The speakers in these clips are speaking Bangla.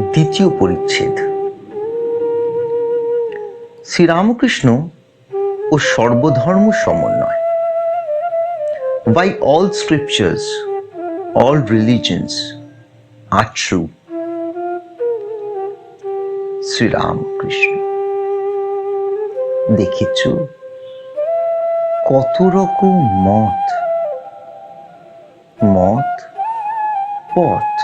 দ্বিতীয় পরিচ্ছেদ। শ্রীরামকৃষ্ণ ও সর্বধর্ম সমন্বয়। By all scriptures, all religions are true. Sriramakrishna. দেখেছ কত রকম মত? মত পথ।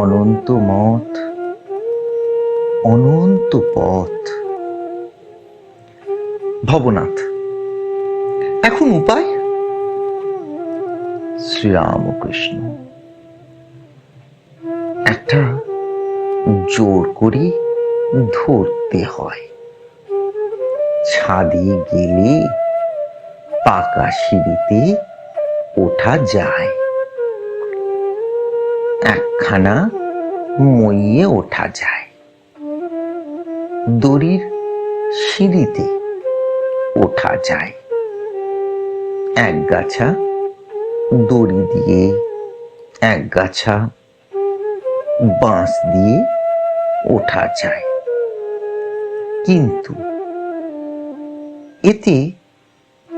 অনন্ত মত অনন্ত পথ। ভবনাথ, এখন উপায়? শ্রীরামকৃষ্ণ, একটা জোর করে ধরতে হয়। ছাদে গেলে পাকা সিঁড়িতে ওঠা যায়। একখানা মইয়ে ওঠা যায়। দড়ির সিঁড়িতে ওঠা যায়। এক গাছা দড়ি দিয়ে, এক গাছা বাঁশ দিয়ে ওঠা যায়। কিন্তু এতে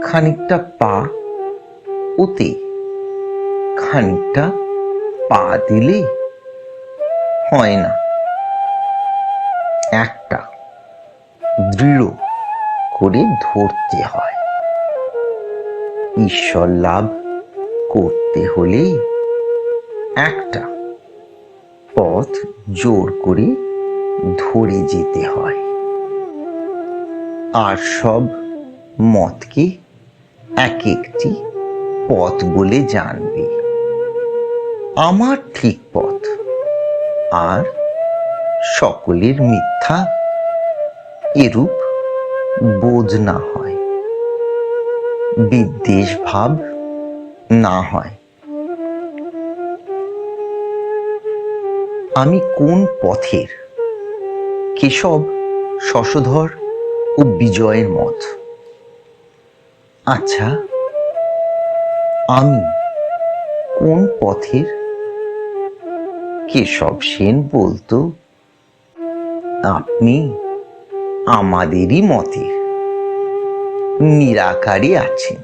খানিকটা পা, ওতে খানিকটা পা দিলে হয় না। একটা দৃঢ় করে ধরতে হয়। ঈশ্বর লাভ করতে হলে একটা পথ জোর করে ধরে যেতে হয়। আর সব মতকে এক একটি পথ বলে জানবে। আমার ঠিক পথ। আর সকলের মিথ্যা এরূপ বোধ না হয়। বিদ্বেষ ভাব না হয়। আমি কোন পথের? কেশব, শশধর ও বিজয়ের মত। আচ্ছা আমি কোন পথের কেশব সেন বলতো? আপনি আমাদেরই মতের। নিরাকারই আছেন।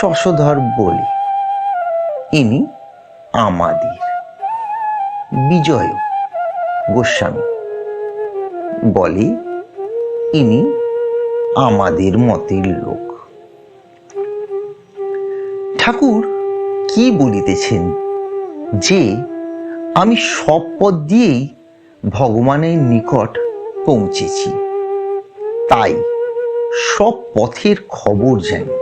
শশধর বলে, ইনি আমাদের। বিজয় গোস্বামী বলে, ইনি আমাদের মতের লোক। ঠাকুর কি বলিতেছেন যে আমি সব পথ দিয়েই ভগবানের নিকট পৌঁছেছি। তাই সব পথের খবর জানি।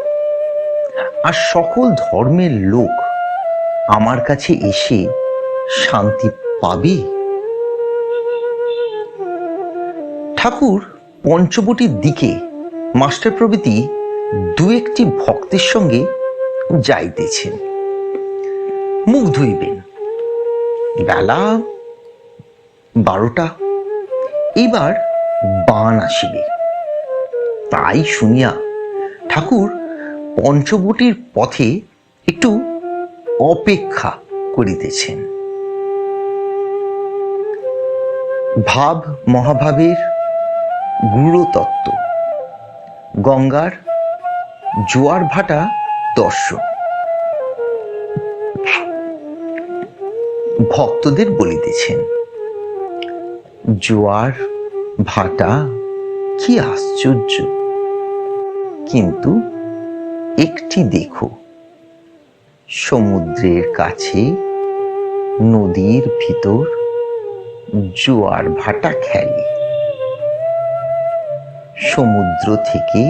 আর সকল ধর্মের লোক আমার কাছে এসে শান্তি পাবে? ঠাকুর, পঞ্চবটির দিকে মাস্টার প্রভৃতি দু একটি ভক্তের সঙ্গে যাইতেছেন। মুখ ধুইবেন বেলা বারোটা। এবার বান আসিবে। তাই শুনিয়া ঠাকুর পঞ্চবটির পথে একটু অপেক্ষা করিতেছেন। ভাব মহাভাবের গূঢ়তত্ত্ব গঙ্গার জোয়ার ভাটা দর্শন। ভক্তদের বলিতেছেন, জোয়ার, ভাটা, কি আশ্চর্য। কিন্তু একটি দেখো, সমুদ্রের কাছে, নদীর ভিতর জোয়ার, ভাটা খেলে। সমুদ্র থেকে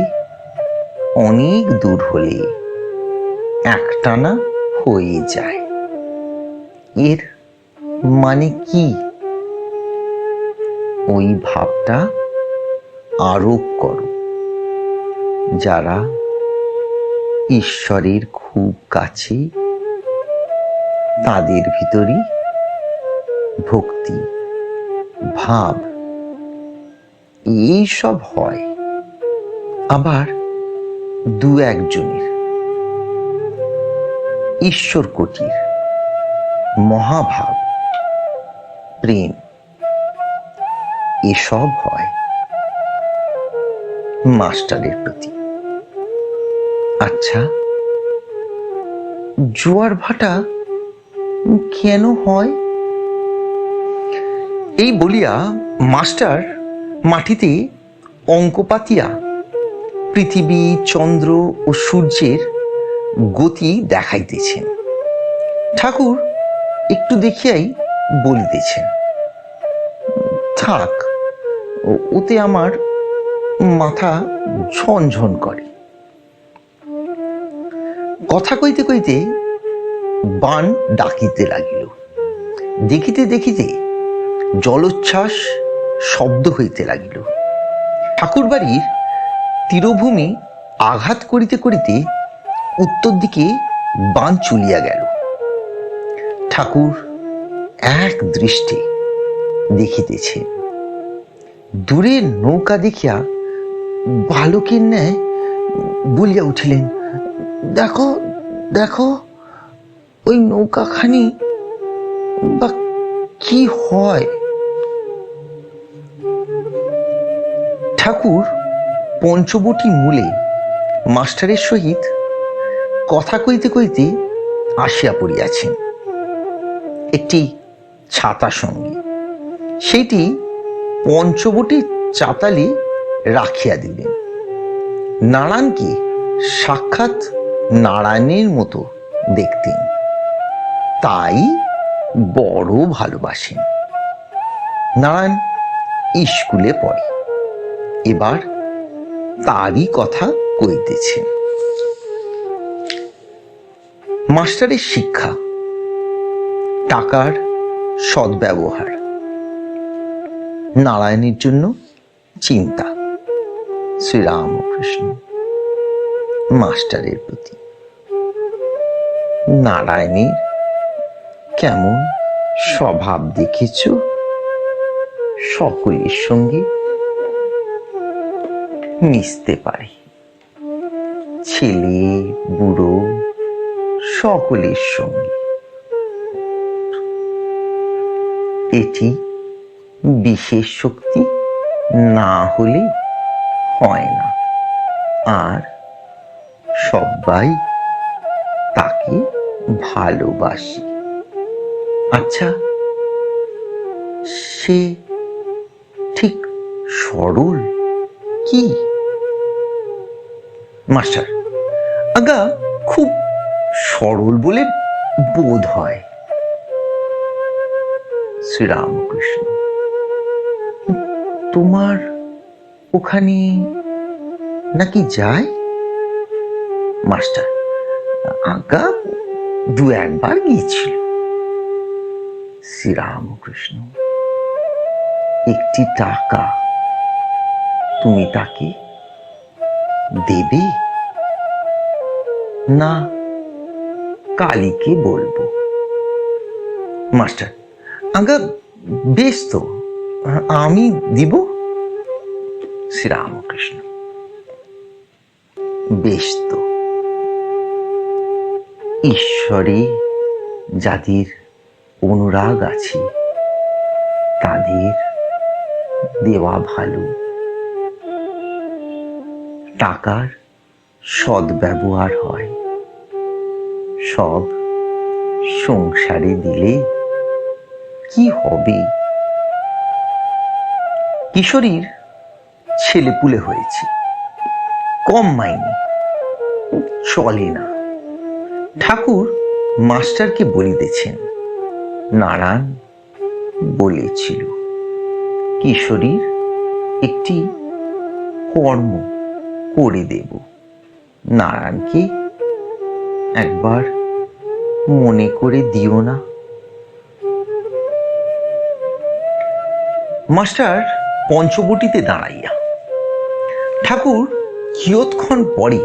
অনেক দূর হলে একটানা হয়ে যায়। এর মানে কি? ওই ভাবটা আরোপ করো। যারা ঈশ্বরের খুব কাছে, তাদের ভিতরই ভক্তি, ভাব, এই সব হয়। আবার দু একজনের ঈশ্বর কোটির মহাভাব প্রেম। এসব হয় মাস্টারের প্রতি। আচ্ছা জোয়ার ভাটা কেন হয়? এই বলিয়া মাস্টার মাটিতে অঙ্ক পাতিয়া পৃথিবী, চন্দ্র ও সূর্যের গতি দেখাইতেছেন। ঠাকুর একটু দেখিয়াই বলিতেছেন। থাক। ওতে আমার মাথা ঝনঝন করে। কথা কইতে কইতে বান ডাকিতে লাগিল। দেখিতে দেখিতে জলোচ্ছ্বাস শব্দ হইতে লাগিল। ঠাকুরবাড়ির তীরভূমি আঘাত করিতে করিতে উত্তর দিকে বান চলিয়া গেল। ঠাকুর এক দৃষ্টে দেখিতেছে। দূরে নৌকা দেখিয়া বালকের ন্যায় বলিয়া উঠিলেন, দেখো দেখো, ওই নৌকাখানি, বা কি হয়? ঠাকুর পঞ্চবটি মূলে মাস্টারের সহিত কথা কইতে কইতে আসিয়া পড়িয়াছেন। একটি ছাতা সঙ্গে। সেইটি পঞ্চবটি চাতালি রাখিয়া দিলেন। নারায়ণকে সাক্ষাৎ নারায়ণের মতো দেখতেন? তাই বড় ভালোবাসেন। নারায়ণ স্কুলে পড়ে। এবার তারই কথা কইতেছেন। মাস্টারের শিক্ষা, টাকার সদ্ব্যবহার। নারায়ণের জন্য চিন্তা। শ্রীরামকৃষ্ণ, মাস্টারের প্রতি। নারায়ণের কেমন স্বভাব দেখেছ? সকলের সঙ্গে মিশতে পারে। ছেলে, বুড়ো, সকলের সঙ্গে। এটি বিশেষ শক্তি না হলে হয় না। আর সবাই তাকে ভালোবাসে। আচ্ছা সে ঠিক সরল কি? মাস্টার, আগা খুব সরল বলে বোধ হয়। শ্রীরামকৃষ্ণ। তোমার ওখানে নাকি যায়? মাস্টার আগা দু একবার গিয়েছিল। শ্রীরামকৃষ্ণ, একটি টাকা তুমি তাকে দেবে? না, কালীকে বলব। মাস্টার আগা বেশ তো। আমি দিব? শ্রীরামকৃষ্ণ। বেশ তো। ঈশ্বরে যাদের অনুরাগ আছে, তাদের দেওয়া ভালো। টাকার সদ্ব্যবহার হয়। সব সংসারে দিলে কি হবে? কিশোরীর ছেলেপুলে হয়েছে। কম মাইনে, চলে না। ঠাকুর মাস্টারকে বলিতেছেন নারায়ণ বলেছিল, কিশোরীর একটি কর্ম করে দেব। নারায়ণকে একবার মনে করে দিও না। মাস্টার পঞ্চবটিতে দাঁড়াইয়া। ঠাকুর কিয়ৎক্ষণ পরে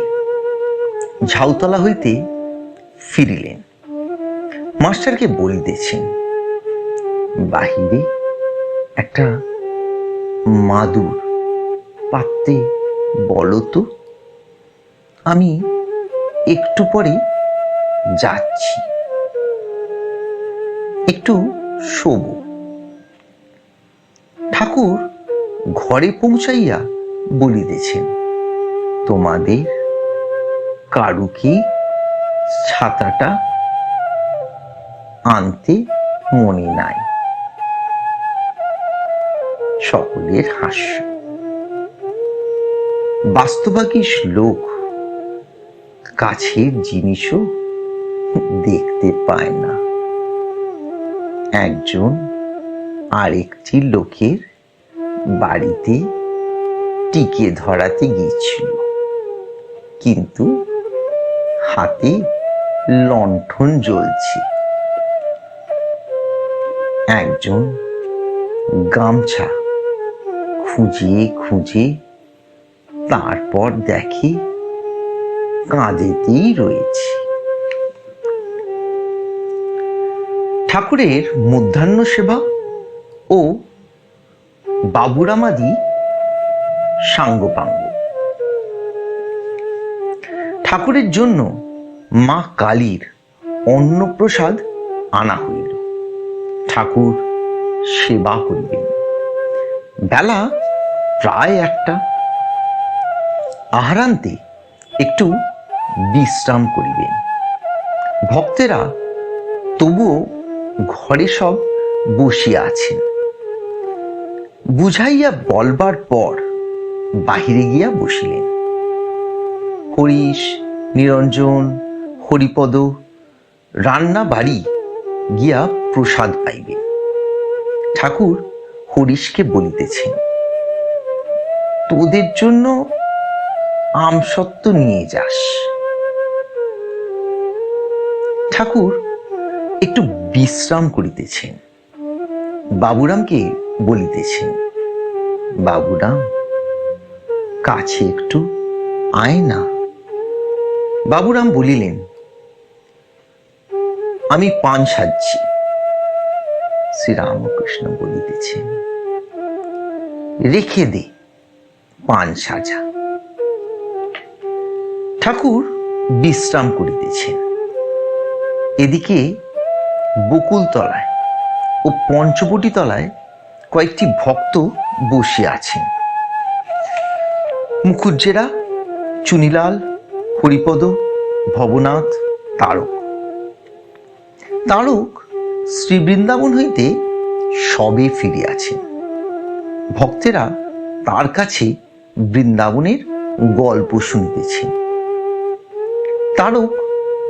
ঝাউতলা হইতে ফিরিলেন। মাস্টারকে বলিতেছেন, বাহিরে একটা মাদুর পাততে বলো তো। আমি একটু পরে যাচ্ছি। একটু শোবো। ঠাকুর ঘরে পৌঁছাইয়া বলিতেছেন, তোমাদের কারু কি ছাতাটা আনতে মনে নাই? সকলের হাস্য। বাস্তবাকী শ্লোক কাছের জিনিসও দেখতে পায় না। একজন আরেকটি লোকের বাড়িতে টিকে ধরাতে গিয়েছিল। কিন্তু হাতে লণ্ঠন জ্বলছে। একজন গামছা খুঁজে খুঁজে তারপর দেখে কাঁধেতেই রয়েছে। ঠাকুরের মধ্যাহ্ন সেবা ও বাবুরামাদি সাঙ্গপাঙ্গ। ঠাকুরের জন্য মা কালীর অন্নপ্রসাদ আনা হইল। ঠাকুর সেবা করিবেন। বেলা প্রায় একটা। আহারান্তে একটু বিশ্রাম করিবেন। ভক্তেরা তবুও ঘরে সব বসিয়া আছেন। বুঝাইয়া বলবার পর বাহিরে গিয়া বসিলেন। হরিশ, নিরঞ্জন, হরিপদ রান্না বাড়ি গিয়া প্রসাদ পাইবেন ঠাকুর হরিশকে বলিতেছেন, তোদের জন্য আমসত্ত্ব নিয়ে যাস। ঠাকুর একটু বিশ্রাম করিতেছেন। বাবুরামকে বলিতেছেন বাবুরাম কাছে একটু আয় না। বাবুরাম বলিলেন, আমি পান সাজছি। শ্রীরামকৃষ্ণ বলিতেছেন রেখে দে, পান সাজা। ঠাকুর বিশ্রাম করিতেছেন। এদিকে বকুলতলায় ও পঞ্চবটি তলায় কয়েকটি ভক্ত বসে আছেন। মুখুজ্জেরা, চুনিলাল, হরিপদ, ভবনাথ, তারক। তারক শ্রীবৃন্দাবন হইতে সবে ফিরিয়াছেন ভক্তেরা তার কাছে বৃন্দাবনের গল্প শুনিতেছেন। তারক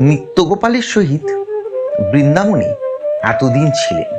নিত্যগোপালের সহিত বৃন্দাবনে এতদিন ছিলেন।